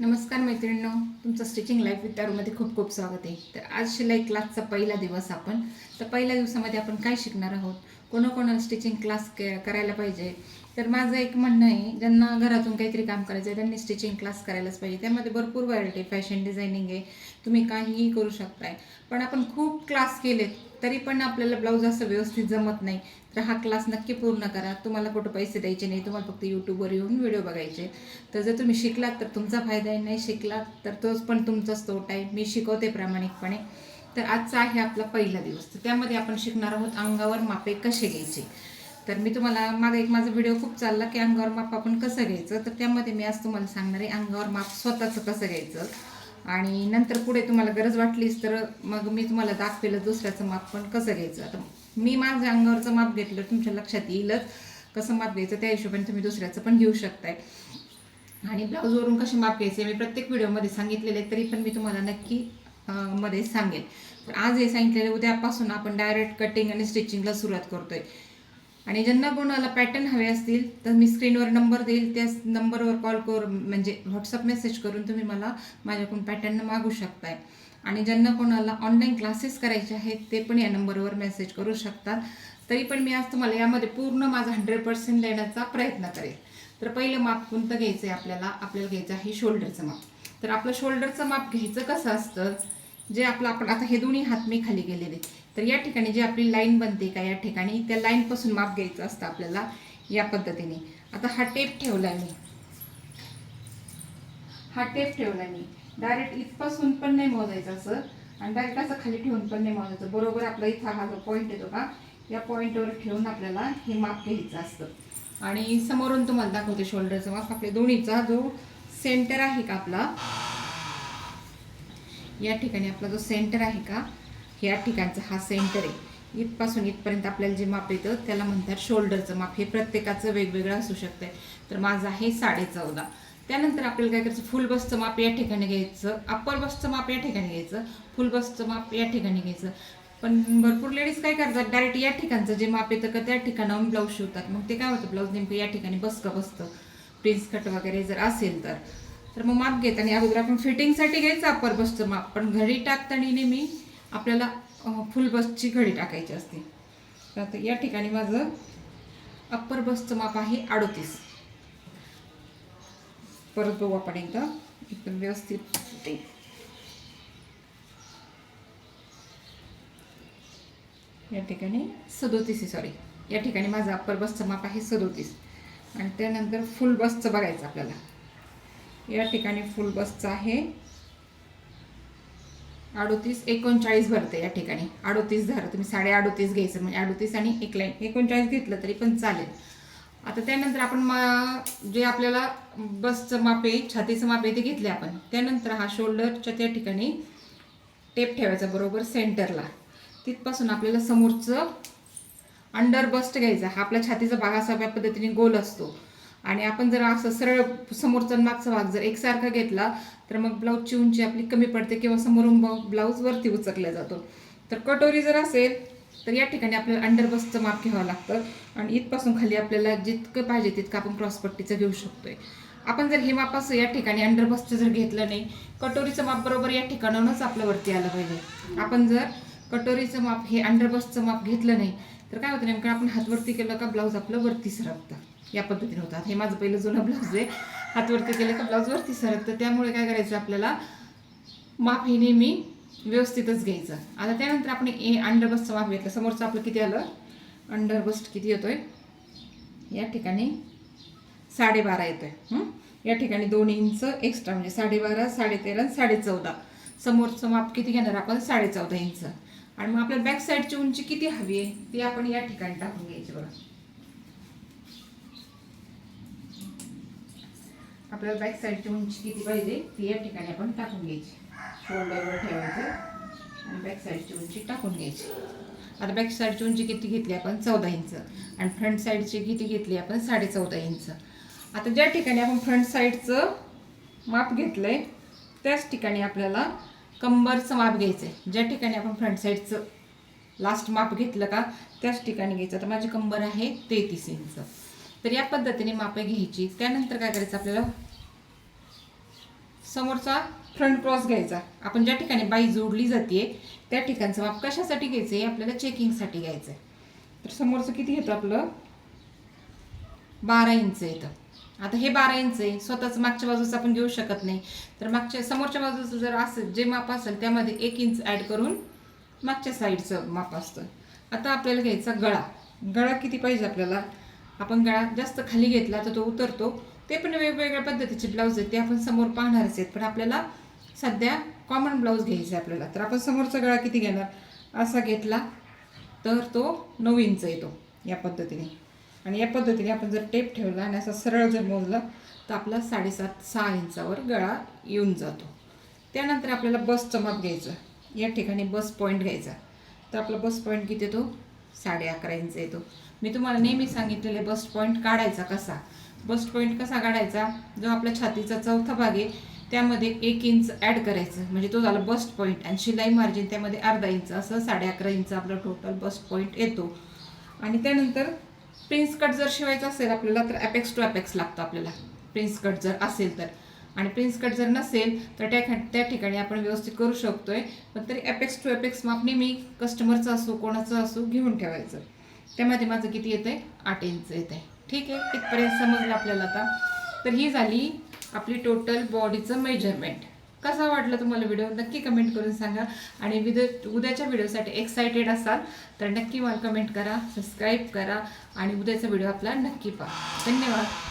नमस्कार मैत्रिणींनो तुमचं स्टिचिंग लाईफ विथ तारूमध्ये खूप खूप स्वागत आहे. तर आज शिलाई क्लासचा पहिला दिवस आपण. तर पहिल्या दिवसामध्ये आपण काय शिकणार आहोत? कोणाकोणाला स्टिचिंग क्लास के करायला पाहिजे? तर माझं एक म्हणणं आहे ज्यांना घरातून काहीतरी काम करायचं आहे त्यांनी स्टिचिंग क्लास करायलाच पाहिजे. त्यामध्ये भरपूर व्हरायटी फॅशन डिझायनिंग आहे. तुम्ही काहीही करू शकताय. पण आपण खूप क्लास केलेत तरी पण आपल्याला ब्लाऊज असं व्यवस्थित जमत नाही. तर हा क्लास नक्की पूर्ण करा. तुम्हाला कुठं पैसे द्यायचे नाही तुम्हाला फक्त यूट्यूबवर येऊन व्हिडिओ बघायचे. तर जर तुम्ही शिकलात तर तुमचा फायदा आहे. नाही शिकलात तर तोच पण तुमचाच तोटा आहे. मी शिकवते प्रामाणिकपणे. तर आजचा आहे आपला पहिला दिवस. तर त्यामध्ये आपण शिकणार आहोत अंगावर मापे कसे घ्यायचे? तर मी तुम्हाला मागे एक माझा व्हिडिओ खूप चालला की अंगावर माप आपण कसं घ्यायचं? तर त्यामध्ये मी आज तुम्हाला सांगणार आहे अंगावर माप स्वतःचं कसं घ्यायचं? आणि नंतर पुढे तुम्हाला गरज वाटलीच तर मग मी तुम्हाला दाखवेलं दुसऱ्याचं माप पण कसं घ्यायचं. आता मी माझ्या अंगावरचं माप घेतलं तुमच्या लक्षात येईलच कसं माप घ्यायचं त्या हिशोबाने तुम्ही दुसऱ्याचं पण घेऊ शकताय. आणि ब्लाऊजवरून कसे माप घ्यायचे मी प्रत्येक व्हिडिओमध्ये सांगितलेले आहे, तरी पण मी तुम्हाला नक्की मध्ये सांगेल तर आज हे सांगितलेलं उद्यापासून आपण डायरेक्ट कटिंग आणि स्टिचिंगला सुरुवात करतोय. आणि ज्यांना कोणाला पॅटर्न हवे असतील तर मी स्क्रीनवर नंबर देईल. त्या नंबरवर कॉल कर म्हणजे व्हॉट्सअप मेसेज करून तुम्ही मला माझ्याकडून पॅटर्न मागू शकताय. आणि ज्यांना कोणाला ऑनलाईन क्लासेस करायचे आहेत ते पण या नंबरवर मेसेज करू शकतात. तरी पण मी आज तुम्हाला यामध्ये पूर्ण माझा हंड्रेड पर्सेंट देण्याचा प्रयत्न करेल. तर पहिलं माप कोणतं घ्यायचं आहे आपल्याला? आपल्याला घ्यायचं आहे शोल्डरचं माप. तर आपलं शोल्डरचं माप घ्यायचं कसं असतं? जे आपलं आपण आता हे दोन्ही हात मी खाली गेलेले तर या ठिकाणी जी आपली लाईन बनते का या ठिकाणी त्या लाईनपासून माप घ्यायचं असतं आपल्याला या पद्धतीने. आता हा टेप ठेवला मी. हा टेप ठेवला मी. डायरेक्ट इथपासून पण नाही मोजायचं असं आणि डायरेक्ट असं खाली ठेवून पण नाही मोजायचं. बरोबर आपला इथं हा जो पॉईंट येतो का या पॉईंटवर ठेवून आपल्याला हे माप घ्यायचं असतं. आणि समोरून तुम्हाला दाखवते शोल्डरचं माप. आपल्या दोन्हीचा जो सेंटर आहे का आपला या ठिकाणी आपला जो सेंटर आहे का या ठिकाणचा हा सेंटर आहे. इथपासून इथपर्यंत आपल्याला जे माप येतं त्याला म्हणतात शोल्डरचं माप. हे प्रत्येकाचं वेगवेगळं असू शकतं तर माझं आहे साडे चौदा त्यानंतर आपल्याला काय करायचं? फुल बसचं माप या ठिकाणी घ्यायचं. अप्पर बसचं माप या ठिकाणी घ्यायचं. फुल बसचं माप या ठिकाणी घ्यायचं. पण भरपूर लेडीज काय करतात? डायरेक्ट या ठिकाणचं जे माप येतं का त्या ठिकाणाहून ब्लाऊज शिवतात. मग ते काय होतं? ब्लाऊज नेमकं या ठिकाणी बसकं बसतं. प्रिन्स कट वगैरे जर असेल तर. तर मग माप घेत आणि अगोदर आपण फिटिंगसाठी घ्यायचं अप्पर बसचं माप. पण घरी टाकताना नेहमी आपल्याला फुल बसची घडी टाकायची असते. तर या ठिकाणी माझं अप्पर बसचं माप आहे अडोतीस. परत बघू आपण एकदा. एकदम व्यवस्थित. ते या ठिकाणी सदोतीस आहे सॉरी या ठिकाणी माझं अप्पर बसचं माप आहे सदोतीस. आणि त्यानंतर फुल बसचं बघायचं आपल्याला. या ठिकाणी फुल बसचं आहे अडोतीस एकोणचाळीस भरते या ठिकाणी. अडोतीस धरा तुम्ही साडे अडोतीस घ्यायचं म्हणजे अडोतीस आणि एक लाईन. एकोणचाळीस घेतलं तरी पण चालेल. आता त्यानंतर आपण म जे आपल्याला बसचं माप आहे छातीचं माप आहे ते घेतले आपण. त्यानंतर हा शोल्डरच्या त्या ठिकाणी टेप ठेवायचा बरोबर सेंटरला. तिथपासून आपल्याला समोरचं अंडर बस्ट घ्यायचा. हा आपल्या छातीचा भाग असा पद्धतीने गोल असतो. आणि आपण जर असं सरळ समोरचा मागचा भाग जर एकसारखा घेतला तर मग ब्लाऊजची उंची आपली कमी पडते किंवा समोरून ब्लाऊज वरती उचकला जातो. तर कटोरी जर असेल तर या ठिकाणी आपल्याला अंडरबसचं माप घ्यावं लागतं. आणि इथपासून खाली आपल्याला जितकं पाहिजे तितकं आपण क्रॉसपट्टीचं घेऊ शकतोय. आपण जर हे माप असं या ठिकाणी अंडरबसचं जर घेतलं नाही कटोरीचं माप बरोबर या ठिकाणाहूनच आपल्यावरती आलं पाहिजे. आपण जर कटोरीचं माप हे अंडरबसचं माप घेतलं नाही तर काय होतं नेमकं आपण हातवरती केलं का ब्लाऊज आपलं वरती सरकतं? या पद्धतीने होतात हे माझं पहिलं जुनं ब्लाऊज आहे. हातवरती केलं का ब्लाऊज वरती सरकतं? त्यामुळे काय करायचं आपल्याला? माप हे नेहमी व्यवस्थितच घ्यायचं. आता त्यानंतर आपण ए अंडरबसचं माप घेतलं. समोरचं आपलं किती आलं? अंडरबस्ट किती किती येतोय? या ठिकाणी साडेबारा येतो आहे या ठिकाणी दोन इंच एक्स्ट्रा म्हणजे साडेबारा साडेतेरा साडे चौदा समोरचं माप किती घेणार आपण? साडेचौदा इंच. आणि मग आपल्याला बॅक साईडची उंची किती हवी आहे ती आपण या ठिकाणी टाकून घ्यायची बघा. आपल्याला बॅक साईडची उंची किती पाहिजे ती या ठिकाणी आपण टाकून घ्यायची. शोल्डरवर ठेवायचं आणि बॅक साईडची उंची टाकून घ्यायची. आता बॅक साईडची उंची किती घेतली आपण? चौदा इंच. आणि फ्रंट साईडची किती घेतली आपण? साडे चौदा इंच. आता ज्या ठिकाणी आपण फ्रंट साईडचं माप घेतलं आहे त्याच ठिकाणी आपल्याला कंबरचं माप घ्यायचं आहे ज्या ठिकाणी आपण फ्रंट साईडचं लास्ट माप घेतलं का त्याच ठिकाणी घ्यायचं. तर माझी कंबर आहे तेहतीस इंच. तर या पद्धतीने मापं घ्यायची. त्यानंतर काय करायचं आपल्याला? समोरचा फ्रंट क्रॉस घ्यायचा. आपण ज्या ठिकाणी बाई जोडली जाते त्या ठिकाणचं माप कशासाठी घ्यायचं आहे आपल्याला चेकिंगसाठी घ्यायचं आहे तर समोरचं किती येतं आपलं? बारा इंच येतं. आता हे बारा इंच आहे. स्वतःच मागच्या बाजूचं आपण घेऊ शकत नाही. तर मागच्या समोरच्या बाजूचं जर असेल जे माप असेल त्यामध्ये एक इंच ॲड करून मागच्या साईडचं माप असतं. आता आपल्याला घ्यायचा गळा. गळा किती पाहिजे आपल्याला? आपण गळा जास्त खाली घेतला तर तो उतरतो. ते पण वेगवेगळ्या पद्धतीचे ब्लाऊज आहेत ते आपण समोर पाहणारच आहेत. पण आपल्याला सध्या कॉमन ब्लाऊज घ्यायचा आहे आपल्याला. तर आपण समोरचा गळा किती घेणार? असा घेतला तर तो नऊ इंच येतो या पद्धतीने. आणि या पद्धतीने आपण जर टेप ठेवला आणि असा सरळ जर मोजला तर आपला साडेसात सहा इंचावर गळा येऊन जातो. त्यानंतर आपल्याला बसचं माप घ्यायचं. या ठिकाणी बस पॉईंट घ्यायचा. तर आपला बस पॉईंट किती येतो? साडे अकरा इंच येतो. मी तुम्हाला नेहमी सांगितलेले बस पॉईंट काढायचा कसा? बस पॉईंट कसा काढायचा? जो आपल्या छातीचा चौथा भाग आहे त्यामध्ये एक इंच ॲड करायचं. म्हणजे तो झाला बस्ट पॉईंट आणि शिलाई मार्जिन त्यामध्ये अर्धा इंच असं साडे अकरा इंच आपला टोटल बस्ट पॉईंट येतो. आणि त्यानंतर प्रिन्स कट जर शिवायचा असेल आपल्याला तर ॲपेक्स टू ॲपेक्स लागतो आपल्याला. प्रिन्स कट जर असेल तर. आणि प्रिन्स कट जर नसेल तर त्या त्या ठिकाणी आपण व्यवस्थित करू शकतोय. पण तरी ॲपेक्स टू ॲपेक्स माप नेहमी कस्टमरचं असो कोणाचं असो घेऊन ठेवायचं. त्यामध्ये माझं किती येतं आहे आठ इंच येतं आहे ठीक आहे? इथपर्यंत समजलं आपल्याला आता. तर ही झाली आपली टोटल बॉडीचं मेजरमेंट कसा वाटलं तुम्हाला व्हिडिओ नक्की कमेंट करून सांगा. आणि विद उद्याच्या व्हिडिओसाठी एक्सायटेड असाल तर नक्की मला कमेंट करा सबस्क्राईब करा आणि उद्याचा व्हिडिओ आपला नक्की पहा. धन्यवाद.